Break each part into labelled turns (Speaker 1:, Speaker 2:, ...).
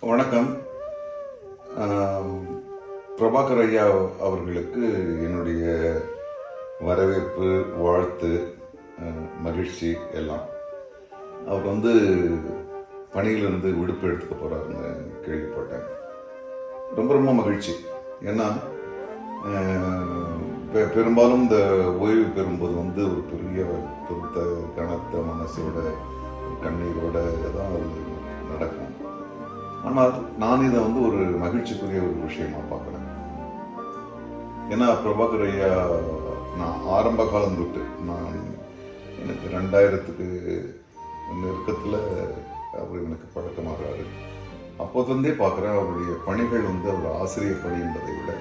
Speaker 1: வணக்கம். பிரபாகர் ஐயா அவர்களுக்கு என்னுடைய வரவேற்பு வாழ்த்து மகிழ்ச்சி எல்லாம். அவர் வந்து பணியிலிருந்து விடுப்பு எடுத்துக்க போகிறாருன்னு கேள்விப்பட்டேன். ரொம்ப ரொம்ப மகிழ்ச்சி. ஏன்னா பெ- பெரும்பாலும் இந்த ஓய்வு பெறும்போது வந்து ஒரு பெரிய பொருத்த கனத்த மனசோட கண்ணீரோட தான் அது நடக்கும். ஆனால் நான் இதை வந்து ஒரு மகிழ்ச்சிக்குரிய ஒரு விஷயமா பார்க்குறேன். ஏன்னா பிரபாகர் ஐயா நான் ஆரம்ப காலம் தொட்டு நான் எனக்கு ரெண்டாயிரத்துக்கு நெருக்கத்தில் அவர் எனக்கு பழக்கமாகிறாரு அப்போதுலேருந்தே பார்க்குறேன் அவருடைய பணிகள் வந்து அவர் ஆசிரியர் பணி என்பதை விட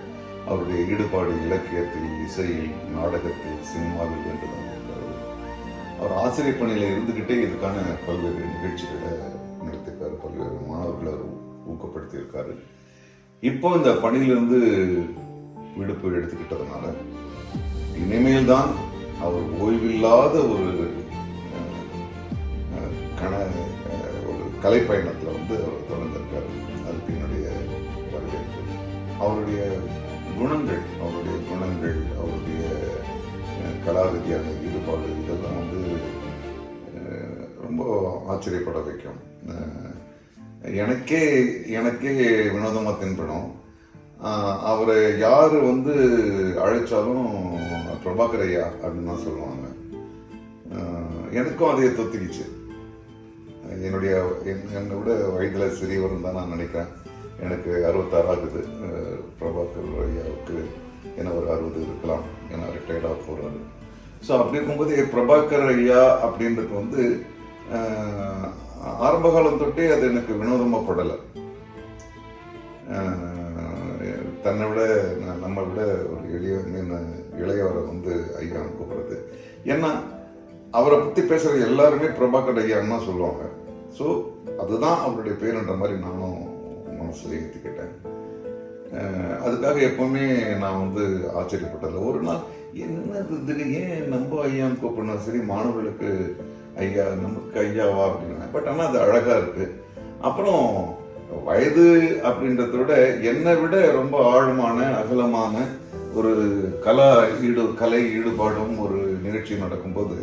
Speaker 1: அவருடைய ஈடுபாடு இலக்கியத்தில் இசையில் நாடகத்தில் சினிமாவில் என்று அவர் ஆசிரியர் பணியில் இருந்துக்கிட்டே இதுக்கான பல்வேறு நிகழ்ச்சிகளை நடத்திருக்காரு பல்வேறு மாணவர்களை ஊக்கப்படுத்தியிருக்காரு. இப்போ இந்த பணியிலிருந்து விடுப்பு எடுத்துக்கிட்டதுனால இனிமேல் தான் அவர் ஓய்வில்லாத ஒரு கண ஒரு கலைப்பயணத்தில் வந்து அவர் தொடர்ந்திருக்காரு. அதுக்கு என்னுடைய வரவேற்பு. அவருடைய குணங்கள் அவருடைய குணங்கள் அவருடைய அஹ், கலாரீதியான ஈடுபாடு இதெல்லாம் வந்து ரொம்ப ஆச்சரியப்பட வைக்கும். எனக்கே எனக்கே வினோதமாக தென்படும். அவரை யார் வந்து அழைச்சாலும் பிரபாகர் ஐயா அப்படின்னு தான் சொல்லுவாங்க. எனக்கும் அதையே தொத்திக்கிச்சு. என்னுடைய என்னை விட வயதில் சிறியவர் தான் நான் நினைக்கிறேன். எனக்கு அறுபத்தாறு ஆகுது. பிரபாகர் ஐயாவுக்கு என்ன ஒரு அறுபது இருக்கலாம். ஏன்னா ரிட்டையர்டாக போகிறாரு ஸோ அப்படி இருக்கும்போது பிரபாகர் ஐயா அப்படின்றது வந்து ஆரம்பகாலம் ஆரம்ப காலம் தொட்டே அது எனக்கு வினோதமாக படலை தன்னை விட நான் நம்ம விட ஒரு எளிய இளையவரை வந்து ஐயா கூப்பிடுறது ஏன்னா அவரை பற்றி பேசுகிற எல்லாருமே பிரபாகர் ஐயான்னு தான் சொல்லுவாங்க. ஸோ அதுதான் அவருடைய பேருன்ற மாதிரி நானும் மனசில் ஏற்றிக்கிட்டேன் அதுக்காக எப்பவுமே நான் வந்து ஆச்சரியப்பட்டதில்லை. ஒரு நாள் என்ன இது ஏன் நம்ம ஐயான்னு கூப்பிடணும் சரி மாணவர்களுக்கு ஐயா நமக்கு ஐயாவா அப்படின்னா. பட் ஆனால் அது அழகாக இருக்குது அப்புறம் வயது அப்படின்றத விட என்னை விட ரொம்ப ஆழமான அகலமான ஒரு கலா ஈடு கலை ஈடுபாடும் ஒரு நிகழ்ச்சி நடக்கும்போது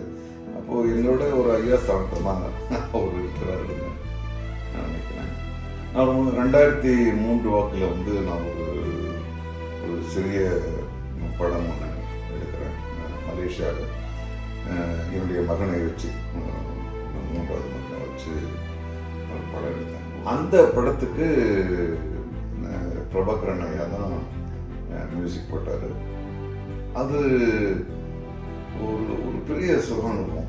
Speaker 1: அப்போது என்னோட ஒரு ஐயா சாப்பிட்டமாக அவர் இருக்கிறாருன்னு நான் நினைக்கிறேன். நான் ரெண்டாயிரத்தி மூன்று வாக்கில் வந்து நான் ஒரு ஒரு சிறிய படம் ஒன்று எடுக்கிறேன். மலேசியாவில். என்னுடைய மகனை வச்சு மூன்றாவது மகனை வச்சு ஒரு படம் எடுத்தேன். அந்த படத்துக்கு பிரபாகரன் ஐயா தான் மியூசிக் போட்டார். அது ஒரு ஒரு பெரிய சுகம் இருக்கும்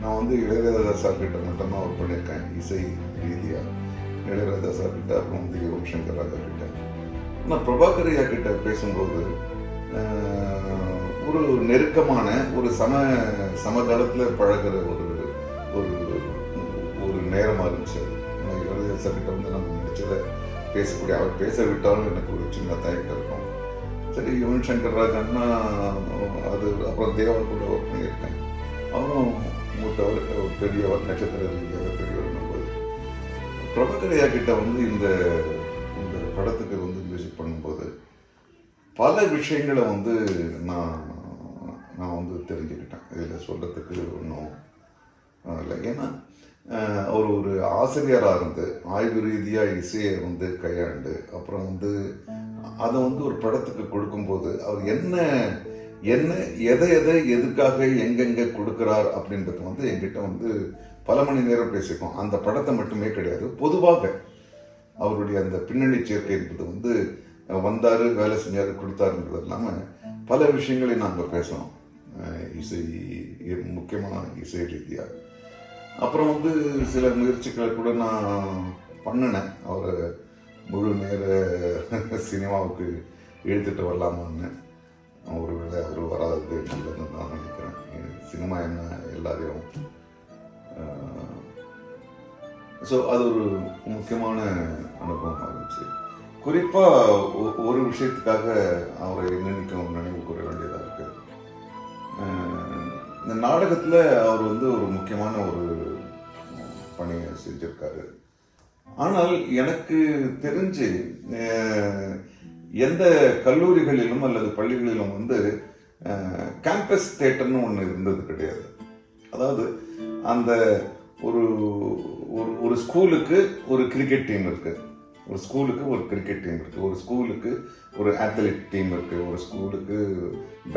Speaker 1: நான் வந்து இளையராஜா சார்கிட்ட மட்டும்தான் ஒர்க் பண்ணியிருக்கேன். இசை ரீதியாக இளையராஜா சார்கிட்ட அப்புறம் வந்து யுவன் சங்கர் ராஜா கிட்ட. ஆனால் பிரபாகர் ஐயா கிட்ட பேசும்போது ஒரு நெருக்கமான ஒரு சம சமகாலத்தில் பழகுற ஒரு ஒரு ஒரு நேரமாக இருந்துச்சு. ஆனால் இளையராஜா வந்து நம்ம நினச்சதை பேசக்கூடிய அவர் பேச விட்டாலும் எனக்கு ஒரு சின்ன தயக்கம் இருக்கும். சரி யுவன் சங்கர் ராஜன்னா அது அப்புறம் தேவர் கூட ஒர்க் பண்ணியிருக்கேன். அவரும் மூத்தவர் ஒரு பெரியவர் நட்சத்திர ரீதியாக பெரியவர் போது பிரபகரையா கிட்ட வந்து இந்த இந்த படத்துக்கு வந்து மியூசிக் பண்ணும்போது பல விஷயங்களை வந்து நான் நான் வந்து தெரிஞ்சுக்கிட்டேன். இதில் சொல்கிறதுக்கு ஒன்றும் இல்லை. ஏன்னா அவர் ஒரு ஆசிரியராக இருந்து ஆய்வு ரீதியாக இசையை வந்து கையாண்டு அப்புறம் வந்து அதை வந்து ஒரு படத்துக்கு கொடுக்கும்போது அவர் என்ன என்ன எதை எதை எதுக்காக எங்கெங்கே கொடுக்குறார் அப்படின்றது வந்து என்கிட்ட வந்து பல மணி நேரம் பேசியிருக்கோம். அந்த படத்தை மட்டுமே கிடையாது. பொதுவாக அவருடைய அந்த பின்னணி சேர்க்கை என்பது வந்து வந்தார் வேலை செஞ்சார் கொடுத்தாருன்றது இல்லாமல் பல விஷயங்களை நாங்கள் பேசணும் இசை முக்கியமான இசை ரீதியாக. அப்புறம் வந்து சில முயற்சிகளை கூட நான் பண்ணினேன். அவரை முழு நேர சினிமாவுக்கு இழுத்துட்டு வரலாமான்னு. ஒருவேளை அவர் வராது நல்லதுன்னு நான் நினைக்கிறேன். சினிமா என்ன எல்லாரையும் ஸோ அது ஒரு முக்கியமான அனுபவமாக இருந்துச்சு. குறிப்பாக ஒரு விஷயத்துக்காக அவரை நினைக்கும் நினைவு கூற வேண்டியதாக இருக்குது இந்த நாடகத்தில் அவர் வந்து ஒரு முக்கியமான ஒரு பணியை செஞ்சிருக்காரு. ஆனால் எனக்கு தெரிஞ்சு எந்த கல்லூரிகளிலும் அல்லது பள்ளிகளிலும் வந்து கேம்பஸ் தேட்டர்னு ஒன்று இருந்தது கிடையாது. அதாவது அந்த ஒரு ஒரு ஒரு ஸ்கூலுக்கு ஒரு கிரிக்கெட் டீம் இருக்குது ஒரு ஸ்கூலுக்கு ஒரு கிரிக்கெட் டீம் இருக்குது ஒரு ஸ்கூலுக்கு ஒரு அத்லெட் டீம் இருக்குது ஒரு ஸ்கூலுக்கு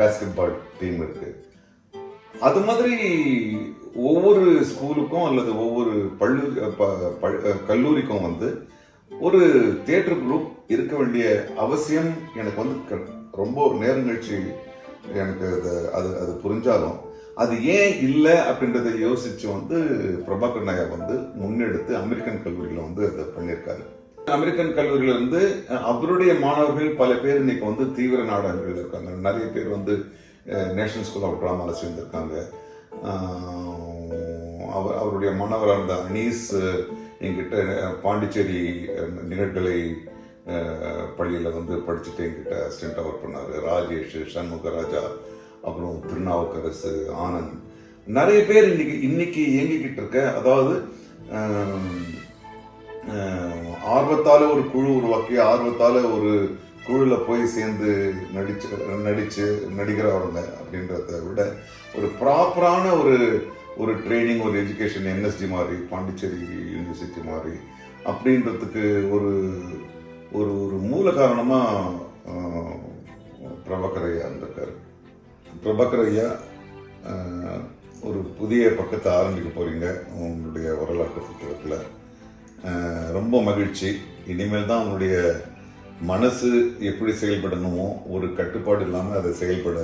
Speaker 1: பேஸ்கெட் பால் டீம் இருக்குது அது மாதிரி ஒவ்வொரு ஸ்கூலுக்கும் அல்லது ஒவ்வொரு பள்ளு ப- ப- கல்லூரிக்கும் வந்து ஒரு தியேட்டர் குரூப் இருக்க வேண்டிய அவசியம் எனக்கு வந்து ரொம்ப நேர்நிகழ்ச்சி எனக்கு அது அது அது புரிஞ்சாலும் அது ஏன் இல்லை அப்படின்றத யோசிச்சு வந்து பிரபாகர் நாயர் வந்து முன்னெடுத்து அமெரிக்கன் கல்லூரியில் வந்து அதை பண்ணியிருக்காரு. அமெரிக்கன் கல்லூரியில இருந்து அவருடைய மாணவர்கள் பல பேர் இன்னைக்கு வந்து தீவிர நாடகங்கள் இருக்காங்க. நிறைய பேர் வந்து நேஷனல் ஸ்கூல் ஆஃப் ட்ராமாவில் சேர்ந்திருக்காங்க. அவர் அவருடைய மாணவராக இருந்த அனீஸ் என்கிட்ட பாண்டிச்சேரி நிகழ்கலை பள்ளியில் வந்து படிச்சுட்டு என்கிட்ட அசிஸ்டண்ட்டாக ஒர்க் பண்ணார். ராஜேஷ் சண்முகராஜா அப்புறம் திருநாவுக்கரசு ஆனந்த். நிறைய பேர் இன்னைக்கு இன்னைக்கு இயங்கிக்கிட்டு இருக்க அதாவது ஆர்வத்தால் ஒரு குழு உருவாக்கி ஆர்வத்தால் ஒரு குழுவில் போய் சேர்ந்து நடிச்சு நடிச்சு நடிக்கிறவங்க அப்படின்றத விட ஒரு ப்ராப்பரான ஒரு ஒரு ட்ரைனிங் ஒரு எஜுகேஷன் என்எஸ்டி மாதிரி பாண்டிச்சேரி யூனிவர்சிட்டி மாதிரி அப்படின்றதுக்கு ஒரு ஒரு ஒரு மூல காரணமாக ஆஹ், பிரபாகர் ஐயா இருந்திருக்காரு பிரபாகர் ஐயா ஒரு புதிய பக்கத்தை ஆரம்பிக்க போகிறீங்க உங்களுடைய வரலாற்று புத்தகத்தில். ரொம்ப மகிழ்ச்சி. இனிமேல் தான் உங்களுடைய மனசு எப்படி செயல்படணுமோ ஒரு கட்டுப்பாடு இல்லாமல் அதை செயல்பட